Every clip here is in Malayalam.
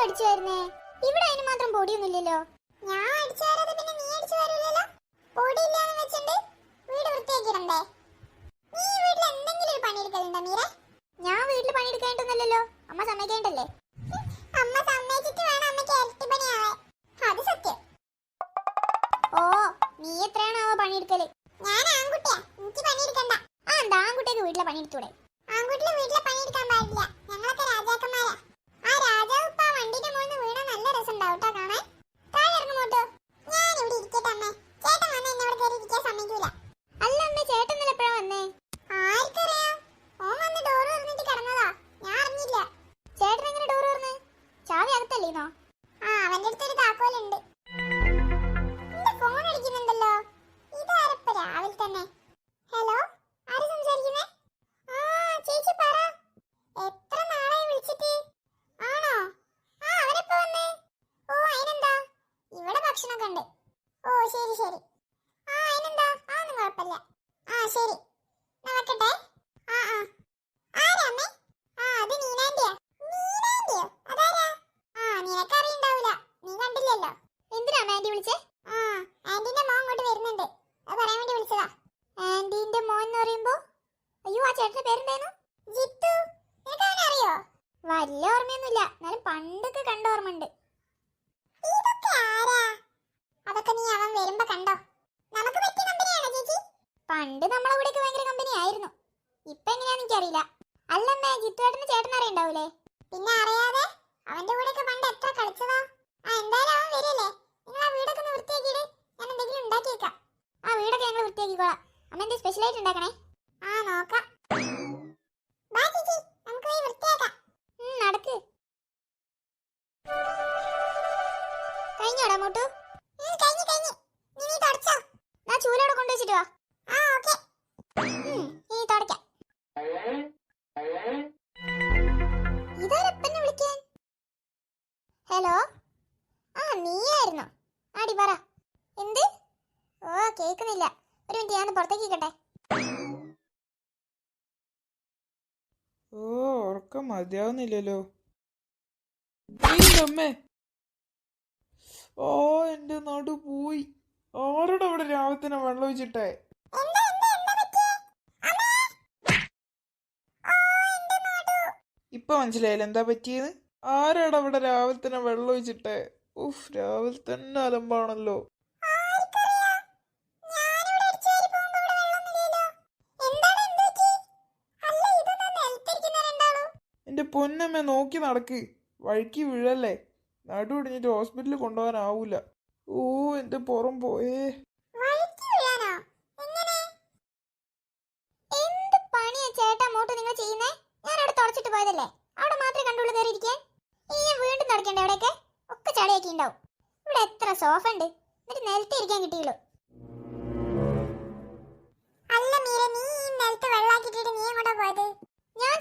അടിച്ചു വരുന്നേ? ഇവിടെ അതിന് മാത്രം പൊടിയൊന്നുമില്ലല്ലോ. ഞാൻ അടിച്ചു വരാതെ പിന്നെ നീ അടിച്ചു വരില്ലല്ലോ? പൊടിയില്ലാന്ന് വെച്ചിട്ട് വീട് വൃത്തിയാക്കിയിടണ്ടേ? നീ വീട്ടിൽ എന്തെങ്കിലും ഒരു പണിയെടുക്കലുണ്ടോ മീര? ഞാൻ വീട്ടിൽ പണിയെടുക്കേണ്ടതല്ലോ അമ്മ സമ്മതിക്കേണ്ടല്ലേ? അമ്മ സമ്മതിച്ചിട്ട് വേണം അമ്മയ്ക്ക് ഇരട്ടി പണിയാവേ അത് സത്യം. ഓ നീ എത്രയാണാവോ പണിയെടുക്കൽ ഞാൻ ആൺകുട്ടിയാ എനിക്ക് പണിയെടുക്കണ്ട ആ എന്താ ആൺകുട്ടിയൊക്കെ വീട്ടിലെ പണിയെടുത്തൂടെ ആൺകുട്ടികൾ വീട്ടിലെ പണിയെടുക്കാൻ പാടില്ല ഞങ്ങളൊക്കെ രാജാക്കന്മാരാ ആ രാജാവ് ഇപ്പൊ ആ വണ്ടിന്റെ മുകളിൽ വീണ നല്ല രസം ഉണ്ടാവും ട്ടോ കാണാൻ താഴെ ഇറങ്ങുമോട്ടോ ഞാൻ ഇവിടെ ഇരിക്കട്ടെ അമ്മേ ചേട്ടൻ വന്ന് എന്നെ ഇവിടെ കയറി ഇരിക്കാൻ സമ്മതിക്കൂല അല്ല അമ്മേ ചേട്ടൻ ഇന്നലെ എപ്പോഴാ വന്നേ ആർക്കറിയാം ഓൻ വന്ന് ഡോറ് തുറന്നിട്ട് കിടന്നതാ ഞാൻ അറിഞ്ഞില്ല ചേട്ടൻ എങ്ങനെ ഡോറ് തുറന്ന് ചാവി ആ അവന്റെ അടുത്തൊരു താക്കോലുണ്ട്. എന്റെ ഫോൺ അടിക്കുന്നുണ്ടല്ലോ. ഇതാരപ്പ രാവിലെ തന്നെ? ഹലോ ആര് സംസാരിക്കുന്നേ ആ ചേച്ചി പറ എത്ര നാളായി വിളിച്ചിട്ട് ആണോ ആ അവരെപ്പോ വന്നേ ഓ അതിനെന്താ ഇവിടെ ഭക്ഷണമൊക്കെ ഉണ്ട് ഓ ശരി ശരി ആ അതിനെന്താ ആ ഒന്നും കുഴപ്പമില്ല ആ ശരി എന്നാ വെക്കട്ടെ ആ ആ ആരാ അമ്മേ ആ അത് നീനാന്റിയാ നീനാന്റിയോ അതാരാ ആ നിനക്കറിയണ്ടാവൂല നീ കണ്ടില്ലല്ലോ എന്തിനാ ആന്റി വിളിച്ചേ ആ ആന്റിന്റെ മോൻ ഇങ്ങോട്ട് വരുന്നുണ്ട് അത് പറയാൻ വേണ്ടി വിളിച്ചതാ ആന്റിന്റെ മോൻ എന്ന് പറയുമ്പോ അയ്യോ ആ ചേട്ടന്റെ പേരെന്തായിരുന്നു ജിത്തു നിനക്ക് അവനെ അറിയോ വലിയ ഓർമ്മയൊന്നുമില്ല എന്നാലും പണ്ടൊക്കെ കണ്ട ഓർമ്മയുണ്ട് ഇതൊക്കെ ആരാ അതൊക്കെ നീ അവൻ വരുമ്പോ കണ്ടോ നമുക്ക് പറ്റിയ കമ്പനിയാണോ ചേച്ചി പണ്ട് നമ്മളെ കൂടെയൊക്കെ ഭയങ്കര കമ്പനി ആയിരുന്നു. ഇപ്പൊ എങ്ങനെയാന്ന് എനിക്കറിയില്ല. അല്ലമ്മേ ജിത്തുവേട്ടന് ചേട്ടൻ അറിയണ്ടാവൂലേ? പിന്നെ അറിയാതെ അവന്റെ കൂടെയൊക്കെ പണ്ട് എത്ര കളിച്ചതാ? ആ എന്തായാലും അവൻ വരില്ലേ? നിങ്ങൾ ആ വീടൊക്കെ ഒന്ന് വൃത്തിയാക്കിയിട്ട് ഞാൻ എന്തെങ്കിലും ഉണ്ടാക്കിയേക്കാം. ആ വീടൊക്കെ ഞങ്ങൾ വൃത്തിയാക്കിക്കോളാം. അമ്മ എന്ത് സ്പെഷ്യലായിട്ട് ഉണ്ടാക്കണേ? ആ നോക്കാം. കേൾക്കുന്നില്ല ഒരു മിനിറ്റ് ഞാൻ പുറത്തേക്ക് നിൽക്കട്ടെ ഓ ഉറക്കം മതിയാവുന്നില്ലല്ലോ. ഓ എന്റെ നടു പോയി. ആരോടെ അവിടെ രാവിലെ വെള്ളം ഒഴിച്ചിട്ടേ? ഇപ്പൊ മനസ്സിലായില്ല എന്താ പറ്റിയത് ആരാടവിടെ രാവിലെ തന്നെ വെള്ളം ഒഴിച്ചിട്ടേ? ഉഫ് രാവിലെ തന്നെ അലമ്പാണല്ലോ ആർക്കറിയാം ഞാനിവിടെ അടിച്ചുവാരി പോകുമ്പോ ഇവിടെ വെള്ളമൊന്നുമില്ലല്ലോ എന്താണ് എന്ത് പറ്റി അല്ല ഇതെന്താ നിലത്തിരിക്കുന്ന രണ്ടാളും എന്റെ പൊന്നമ്മ നോക്കി നടക്ക്. വഴിക്ക് വീഴല്ലേ? നടു ഒടിഞ്ഞിട്ട് ഹോസ്പിറ്റലിൽ കൊണ്ടുപോകാനാവൂല. ഓ എന്റെ പുറം പോയേ. ചേട്ടാ മോട്ട് നിങ്ങൾ ചെയ്യുന്നേ? ഞാൻ അവിടെ പോയതല്ലേ? അവിടെ ഇനി വീണ്ടും ഒക്കെ ഇവിടെ എത്ര സോഫ ഉണ്ട്? അല്ല മീര നീ വെള്ളാക്കിട്ടിട്ട് നീ ഞാൻ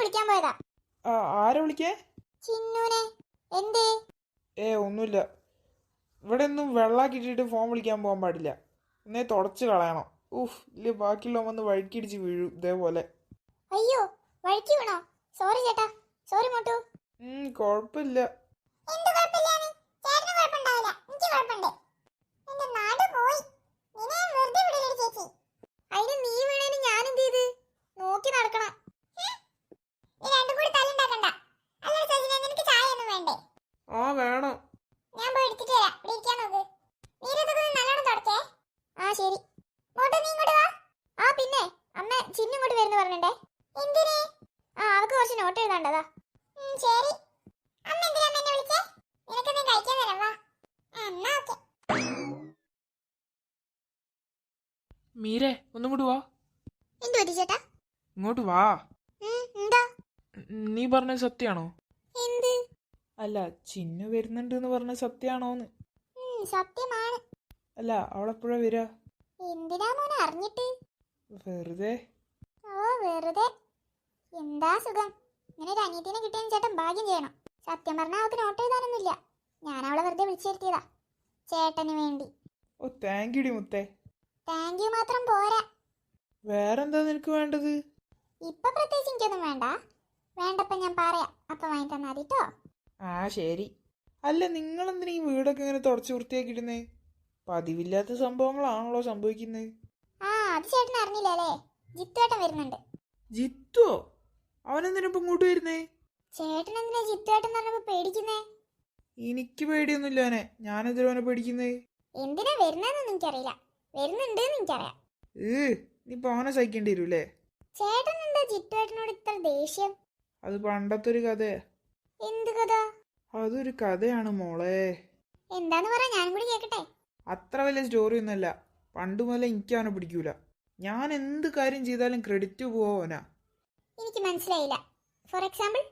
വിളിക്കാൻ പോയതാ. ആ ആരെ വിളിക്കേ? ചിന്നുനെ. എന്തേ? ഏ ഒന്നുമില്ല. ഇവിടെ ഒന്നും വെള്ളാക്കിട്ടിട്ട് ഫോൺ വിളിക്കാൻ പോകാൻ പാടില്ല. എന്നേ തുടച്ച് കളയണം. ഊഫ് ഇല്ല ബാക്കിയുള്ള വന്ന് വഴുക്കിടിച്ച് വീഴും ഇതേപോലെ. അയ്യോ വഴുക്കി വീണോ? സോറി ചേട്ടാ. സോറി മോട്ടു. ഉം കുഴപ്പമില്ല. എന്ത് കുഴപ്പമില്ല ചേട്ടന് കുഴപ്പമുണ്ടാവില്ല. എനിക്ക് കുഴപ്പമുണ്ട് എന്റെ നാട് പോയി നിന്നെ ഞാൻ വെറുതെ വിടില്ല ചേച്ചി അതിന് നീ വീണേന് ഞാൻ എന്ത് ചെയ്ത് നോക്കി നടക്കണം നീ രണ്ടും കൂടി തല്ലുണ്ടാക്കണ്ട അല്ല സജിന നിനക്ക് ചായ ഒന്നും വേണ്ടേ ആ വേണം ഞാൻ പോയി എടുത്തിട്ട് വരാം ഇവിടെ ഇരിക്കാൻ നോക്ക് നീരതൊക്കെ ഒന്ന് നല്ലോണം തുടക്കേ ആ ശരി മോട്ടോ നീ ഇങ്ങോട്ട് വാ ആ പിന്നെ അമ്മ ചിന്നു ഇങ്ങോട്ട് വരുന്നു പറഞ്ഞിട്ടേ എന്തിന് ആ അവക്ക് കുറച്ച് നോട്ട് എഴുതാണ്ടതാ ശരി അമ്മ എന്തിനാ അമ്മ എന്നെ വിളിച്ചേ നിനക്കെന്തെങ്കിലും കഴിക്കാൻ തരാം വാ ആ, എന്നാ ഓക്കെ മീരെ ഒന്നും കൂടി വാ. എന്ത് ചേട്ടാ? ഇങ്ങോട്ട് വാ. എന്താ? നീ പറഞ്ഞത് സത്യാണോ എന്ത്? അല്ല ചിന്നു വരുന്നുണ്ട് എന്ന് പറഞ്ഞത് സത്യാണോന്ന് സത്യമാണ്. അല്ല അവളെപ്പോഴാ വരാ? എന്തിനാ മോനെ അറിഞ്ഞിട്ട്? വെറുതെ. ഓ വെറുതെ. എന്താ സുഖം. ഇങ്ങനെ ഒരു അനിയത്തിനെ കിട്ടിയ ചേട്ടൻ ഭാഗ്യം ചെയ്യണം. സത്യം പറഞ്ഞാൽ അവൾക്ക് നോട്ട് എഴുതാനൊന്നുമില്ല. ഞാൻ അവളെ വെറുതെ വിളിച്ചു ചേട്ടന് വേണ്ടി. ഓ താങ്ക് യു മുത്തേ. താങ്ക് യു മാത്രം പോരാ. വേറെന്താ നിനക്ക് വേണ്ടത്? ഇപ്പൊ പ്രത്യേകിച്ച് എനിക്കൊന്നും വേണ്ട. വേണ്ടപ്പോ ഞാൻ പറയാം. അപ്പൊ വാങ്ങി തന്നാ മതി ആ ശരി. അല്ല നിങ്ങൾ എന്തിനാ ഈ വീടൊക്കെ ഇങ്ങനെ തുടച്ചു വൃത്തിയാക്കിയിടുന്നേ? പതിവില്ലാത്ത സംഭവങ്ങളാണല്ലോ സംഭവിക്കുന്നത് ആ അത് ചേട്ടൻ അറിഞ്ഞില്ല അല്ലേ? ജിത്തുവേട്ടൻ വരുന്നുണ്ട്. ജിത്തുവോ അവനെന്തിനാ ഇപ്പൊ ഇങ്ങോട്ട് വരുന്നേ? ചേട്ടൻ എന്തിനാ ജിത്തുവേട്ടൻ എന്ന് പറഞ്ഞപ്പോ പേടിക്കുന്നേ? എനിക്ക് പേടിയൊന്നുമില്ല അവനെ. ഞാനെതിരെ അവനെ പേടിക്കുന്നേ? എന്തിനാ വരുന്നതെന്ന് എനിക്കറിയില്ല. വരുന്നുണ്ട് എനിക്കറിയാം. ഏ നീ അവനെ സഹിക്കേണ്ടി വരൂലേ ചേട്ടൻ എന്താ ജിത്തുവേട്ടനോട് ഇത്ര ദേഷ്യം? അത് പണ്ടത്തെ ഒരു കഥയാ. എന്ത് കഥ? അതൊരു കഥയാണ് മോളെ. എന്താന്ന് പറ ഞാനും കൂടി കേക്കട്ടെ. അത്ര വലിയ സ്റ്റോറി ഒന്നുമല്ല. പണ്ട് മുതലേ എനിക്ക് അവനെ പിടിക്കൂല. ഞാൻ എന്ത് കാര്യം ചെയ്താലും ക്രെഡിറ്റ് പോവാനാ എനിക്ക് മനസ്സിലായില്ല. ഫോർ എക്സാമ്പിൾ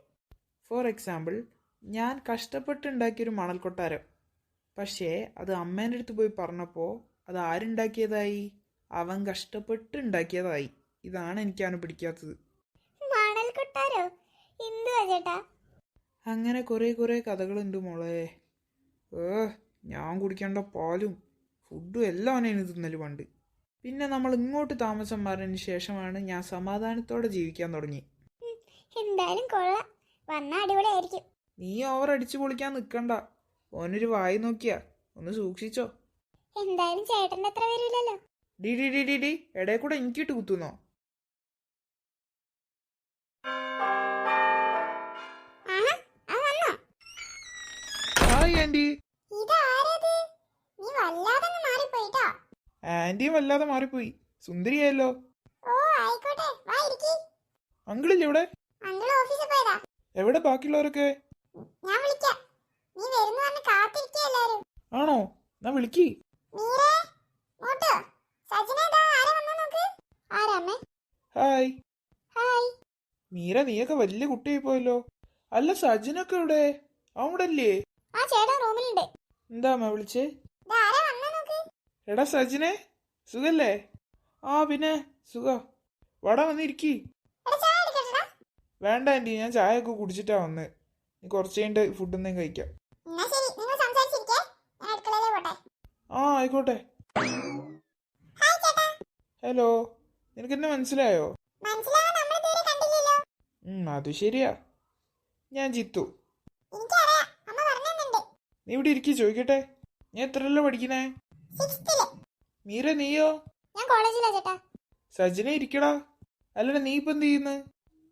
ഫോർ എക്സാമ്പിൾ ഞാൻ കഷ്ടപ്പെട്ടുണ്ടാക്കിയൊരു മണൽ കൊട്ടാരം പക്ഷേ അത് അമ്മേന്റെ അടുത്ത് പോയി പറഞ്ഞപ്പോൾ അത് ആരുണ്ടാക്കിയതായി അവൻ കഷ്ടപ്പെട്ടുണ്ടാക്കിയതായി. ഇതാണ് എനിക്ക് അവനെ പിടിക്കാത്തത് അങ്ങനെ കുറെ കുറെ കഥകളുണ്ട് മോളെ. ഏ ഞാൻ കുടിക്കേണ്ട പാലും ഫുഡും എല്ലാം അവനെ തിന്നൽ പണ്ട്. പിന്നെ നമ്മൾ ഇങ്ങോട്ട് താമസം മാറിയതിന് ശേഷമാണ് ഞാൻ സമാധാനത്തോടെ ജീവിക്കാൻ തുടങ്ങി. എന്തായാലും കൊള്ളാം. വന്ന അടിപൊളിയായിരിക്കും. നീ ഓവർ അടിച്ചു പൊളിക്കാൻ നിൽക്കണ്ട ഓനൊരു വായി നോക്കിയാ. ഒന്ന് സൂക്ഷിച്ചോ? എന്തായാലും ചേട്ടന്റെ അത്ര വരില്ലല്ലോ ഡി ഡി ഡി ഡി ഡി. എടേ കൂടെ എനിക്ക് എനിക്കിട്ട് കുത്തുന്നോ? ഹായ് വല്ലാതെ മാറിപ്പോയി. സുന്ദരിയായല്ലോ. അങ്കിളില്ലേ ഇവിടെ? എവിടെ ബാക്കിയുള്ളവരൊക്കെ? ഞാൻ ആണോ? എന്നാ വിളിക്കി മീരേ മോട്ടോ സജിന ദാ ആരാ വന്നു നോക്ക് ആരാ അമ്മേ ഹായ്. ഹായ്. മീര നീയൊക്കെ വലിയ കുട്ടിയായി പോയല്ലോ അല്ല സജിനൊക്കെ ഇവിടെ അവിടല്ലേ ആ ചേട്ടൻ റൂമിലുണ്ട്. എന്താ അമ്മ വിളിച്ചേ? എടാ സജിനെ സുഖല്ലേ? ആ പിന്നെ സുഖ. വട വന്നിരിക്കി വേണ്ട ആന്റി ഞാൻ ചായ ഒക്കെ കുടിച്ചിട്ടാ വന്ന്. നീ കുറച്ച് കഴിഞ്ഞിട്ട് ഫുഡ് എന്തെങ്കിലും കഴിക്കാം. ആ ആയിക്കോട്ടെ. ചേട്ടാ. ഹലോ. നിനക്ക് എന്നെ മനസ്സിലായോ അത് ശരിയാ. ഞാൻ ജിത്തു. നീ ഇവിടെ ഇരിക്കി ചോദിക്കട്ടെ. നീ എത്രയല്ലോ പഠിക്കണേ? മീര നീയോ? സജിന ഇരിക്കടാ. അല്ലടാ നീ ഇപ്പം എന്ത് ചെയ്യുന്നു?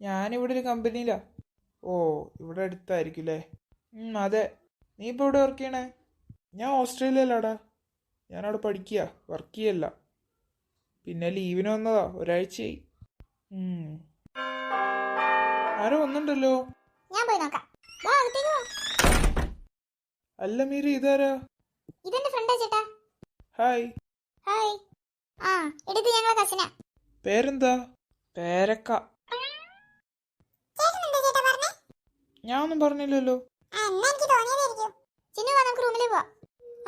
ഞാനിവിടെ ഒരു കമ്പനിയിലാ. ഓ ഇവിടെ അടുത്തായിരിക്കും അല്ലേ ഉം, അതെ. നീ ഇപ്പോൾ ഇവിടെ വർക്ക് ചെയ്യണേ? ഞാൻ ഓസ്ട്രേലിയയിലാടാ. ഞാനവിടെ പഠിക്കുക വർക്ക് ചെയ്യല്ല. പിന്നെ ലീവിന് വന്നതാ ഒരാഴ്ചയായി. ആരോ വന്നുണ്ടല്ലോ ഞാൻ പോയി നോക്കാം. അല്ല മീര ഇതാരാ? ഇതെന്റെ ഫ്രണ്ടാ ചേട്ടാ. ഹായ് ഹായ് ആ എടുത്ത് ഞങ്ങളെ കസിനാ പേരെന്താ? പേരക്ക. ചേട്ടൻ ചേട്ടാ പറഞ്ഞേ? ഞാൻ ഒന്നും പറഞ്ഞില്ലല്ലോ.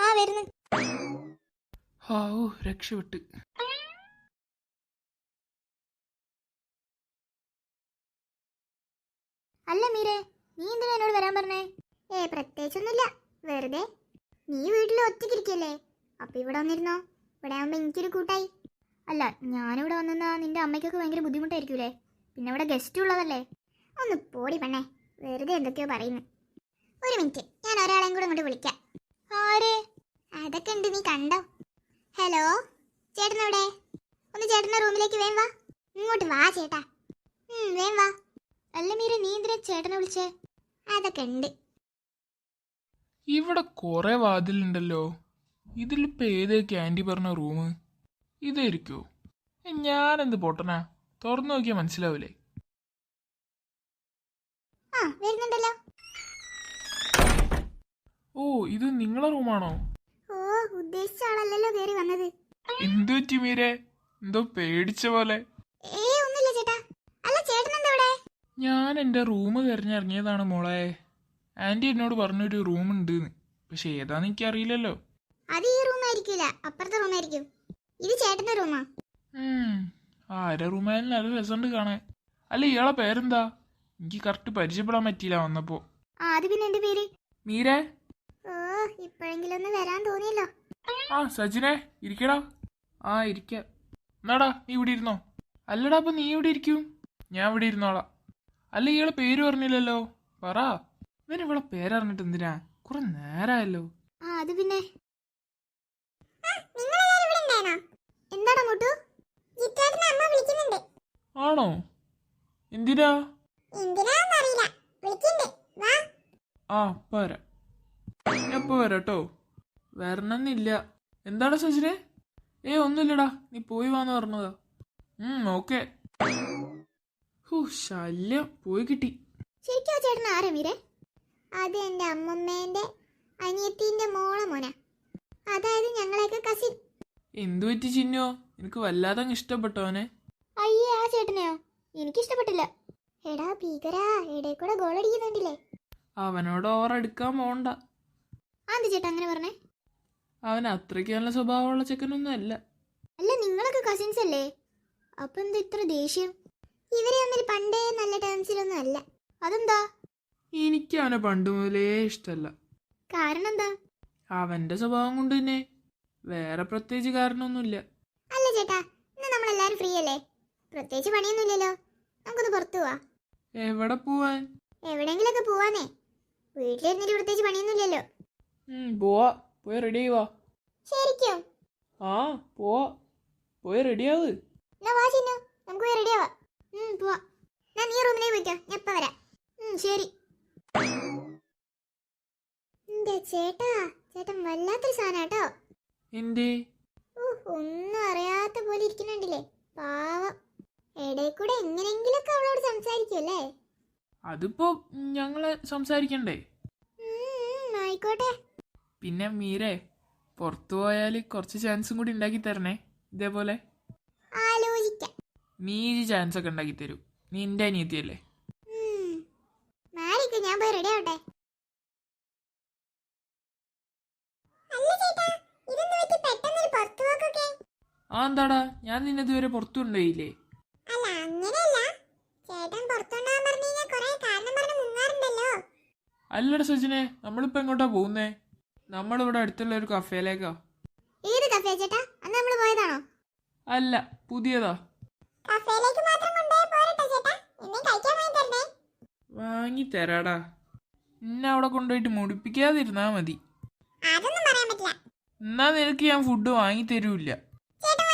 ആ വരുന്നു. ഹാവൂ രക്ഷപ്പെട്ട്. അല്ല മീരെ നീ എന്തിനാ എന്നോട് വരാൻ പറഞ്ഞേ? ഏ പ്രത്യേകിച്ചൊന്നുമില്ല. വെറുതെ. നീ വീട്ടിൽ ഒറ്റയ്ക്കിരിക്കല്ലേ? അപ്പൊ ഇവിടെ വന്നിരുന്നോ? ഇവിടെ ആവുമ്പോ എനിക്കൊരു കൂട്ടായി. അല്ല ഞാനിവിടെ വന്നെന്നാ നിന്റെ അമ്മയ്ക്കൊക്കെ ഭയങ്കര ബുദ്ധിമുട്ടായിരിക്കൂലേ? പിന്നെ ഇവിടെ ഗസ്റ്റ് ഉള്ളതല്ലേ? ഒന്ന് പോടി പെണ്ണേ. വെറുതെ എന്തൊക്കെയോ പറയുന്നു. ഒരു മിനിറ്റ് ഞാൻ ഒരാളെയും കൂടെ ഇങ്ങോട്ട് വിളിക്കാം. ആരെ? അതൊക്കെ ഉണ്ട് നീ കണ്ടോ? ഹലോ ചേട്ടനെവിടെ ഒന്ന് ചേട്ടന്റെ റൂമിലേക്ക് വേം വാ. ഇങ്ങോട്ട് വാ ചേട്ടാ. വേം വാ. അല്ല മീര നീ എന്തിനാ ചേട്ടനെ വിളിച്ചേ? അതൊക്കെ ഉണ്ട്. ഇവിടെ കുറെ വാതിലുണ്ടല്ലോ. ഇതിലിപ്പോ ഏതേ ക്യാൻഡി പറഞ്ഞ റൂം? ഇതായിരിക്കോ? ഞാനെന്ത് പൊട്ടനാ? തുറന്നു നോക്കിയാ മനസ്സിലാവൂലേ? ആ വരുന്നുണ്ടല്ലോ. ഓ ഇത് നിങ്ങളെ റൂമാണോ? ഓ ഉദ്ദേശിച്ച ആളല്ലല്ലോ കേറി വന്നത്. എന്തു പറ്റി മീരെ? എന്തോ പേടിച്ച പോലെ. ഏ ഒന്നുമില്ല ചേട്ടാ അല്ല ചേട്ടൻ എന്താ ഇവിടെ ഞാൻ എന്റെ റൂം തിരഞ്ഞിറങ്ങിയതാണ് മോളെ. ആന്റി എന്നോട് പറഞ്ഞൊരു റൂം ഉണ്ട് പക്ഷെ ഏതാന്ന് എനിക്കറിയില്ലല്ലോ. അത് ഈ റൂം ആയിരിക്കില്ല അപ്പുറത്തെ റൂം ആയിരിക്കും. ഇത് ചേട്ടന്റെ റൂമാ. ആരെ റൂമായാലും നല്ല രസമുണ്ട് കാണാൻ. അല്ല ഇയാളെ പേരെന്താ? എനിക്ക് കറക്റ്റ് പരിചയപ്പെടാൻ പറ്റിയില്ല വന്നപ്പോ. ആ അത് പിന്നെ എന്റെ പേര്? മീരെ? ഓ ഇപ്പോഴെങ്കിലും ഒന്ന് വരാൻ തോന്നിയല്ലോ. ആ സജിനെ ഇരിക്കടാ. ആ ഇരിക്ക. എന്നാടാ നീ ഇവിടെ ഇരുന്നോ? അല്ലടാ അപ്പൊ നീ ഇവിടെ ഇരിക്കും? ഞാൻ ഇവിടെ ഇരുന്നോളാം. അല്ല ഇയാളെ പേര് പറഞ്ഞില്ലല്ലോ? പറ. ഇവന് ഇവിടെ പേരറിഞ്ഞിട്ട് എന്തിനാ? കുറെ നേരായല്ലോ. ആ അത് പിന്നെ. ആണോ? എന്തിനാ? ആ പോരാ. ഞാൻ വരാട്ടോ വരണമെന്നില്ല. എന്താണ് സജിനെ? ഏ ഒന്നുമില്ലടാ. നീ പോയി വാന്ന് പറഞ്ഞതാ. ഉം ഓക്കെ. ഹൂ ശല്യം പോയി കിട്ടി. ശരിക്കും ആ ചേട്ടൻ ആരാ മീരെ അത് എന്റെ അമ്മമ്മേന്റെ അനിയത്തിന്റെ മോളെ മോന. അതായത് ഞങ്ങളെയൊക്കെ കസിൻ എന്തു പറ്റി ചിന്നോ? എനിക്ക് വല്ലാതെ ഇഷ്ടപ്പെട്ടോനെ അയ്യേ ആ ചേട്ടനെയോ? എനിക്കിഷ്ടപ്പെട്ടില്ല. എടാ ഭീകരാ എടേ കൂടെ ഗോൾ അടിക്കുന്നുണ്ടില്ലേ. അവനോട് ഓവർ എടുക്കാൻ പോണ്ട. ആന്ത് ചേട്ടാ അങ്ങനെ പറഞ്ഞേ? അവൻ അത്രയ്ക്ക് നല്ല സ്വഭാവമുള്ള ചെക്കനൊന്നും അല്ല. അല്ല നിങ്ങളൊക്കെ കസിൻസ് അല്ലേ? അപ്പൊ എന്താ ഇത്ര ദേഷ്യം? ഇവർ തമ്മിൽ പണ്ടേ നല്ല ടേംസിലൊന്നും അല്ല. അതെന്താ? എനിക്ക് അവനെ പണ്ട് മുതലേ ഇഷ്ടമല്ല കാരണം എന്താ അവന്റെ സ്വഭാവം കൊണ്ട് തന്നെ. വേറെ പ്രത്യേകിച്ച് കാരണമൊന്നുമില്ല. അല്ല ചേട്ടാ ഇന്ന് നമ്മളെല്ലാരും ഫ്രീ അല്ലേ? പ്രത്യേകിച്ച് പണിയൊന്നുമില്ലല്ലോ. നമുക്കൊന്ന് പുറത്തു പോവാ. എവിടെ പോവാൻ? എവിടെങ്കിലൊക്കെ പോവാനേ വീട്ടിലിരുന്നിട്ട് പ്രത്യേകിച്ച് പണിയൊന്നുമില്ലല്ലോ. ഉം, പോവാ. പോയി റെഡി ആവാ ശരിക്കും? ആ പോവാ. പോയി റെഡിയാവ് എന്നാ വാ ചിന്നു. നമുക്ക് പോയി റെഡി ആവാ. ഉം പോവാ. ഞാൻ നീ റൂമിലേക്ക് പോയിക്കോ ഞാൻ ഇപ്പൊ വരാം. ശരി. ചേട്ടാ? ചേട്ടൻ വല്ലാത്തൊരു സാധനാട്ടോ എന്തേ? ഒന്നും അറിയാത്ത പോലെ ഇരിക്കുന്നുണ്ടില്ലേ. പാവം. ഇടയിൽ കൂടെ എങ്ങനെങ്കിലൊക്കെ അവളോട് സംസാരിക്കുമല്ലേ അതിപ്പോ ഞങ്ങൾ സംസാരിക്കണ്ടേ? ആയിക്കോട്ടെ. പിന്നെ മീരെ പുറത്തു പോയാൽ കുറച്ച് ചാൻസും കൂടി ഉണ്ടാക്കി തരണേ ഇതേപോലെ. ആലോചിക്കാം നീ ഈ ചാൻസ് ഒക്കെ ഉണ്ടാക്കി തരൂ. നീ എന്റെ അനിയത്തിയല്ലേ. ഞാൻ പോയി റെഡി ആവട്ടെ. ആ എന്താടാ ഞാൻ നിന്നെ ഇതുവരെ പുറത്തു കൊണ്ടുപോയില്ലേ അല്ലടാ സജിനെ നമ്മളിപ്പോ എങ്ങോട്ടാ പോകുന്നേ? നമ്മളിവിടെ അടുത്തുള്ള ഒരു കഫേലേക്കാ ഏത് കഫേ ചേട്ടാ? അന്ന് നമ്മൾ പോയതാണോ? അല്ല പുതിയതാ. വാങ്ങി തരാടാ. എന്നെ അവിടെ കൊണ്ടുപോയിട്ട് മുടിപ്പിക്കാതിരുന്നാ മതി. എന്നാ നിനക്ക് ഞാൻ ഫുഡ് വാങ്ങി തരൂല്ല. ചേട്ടൻ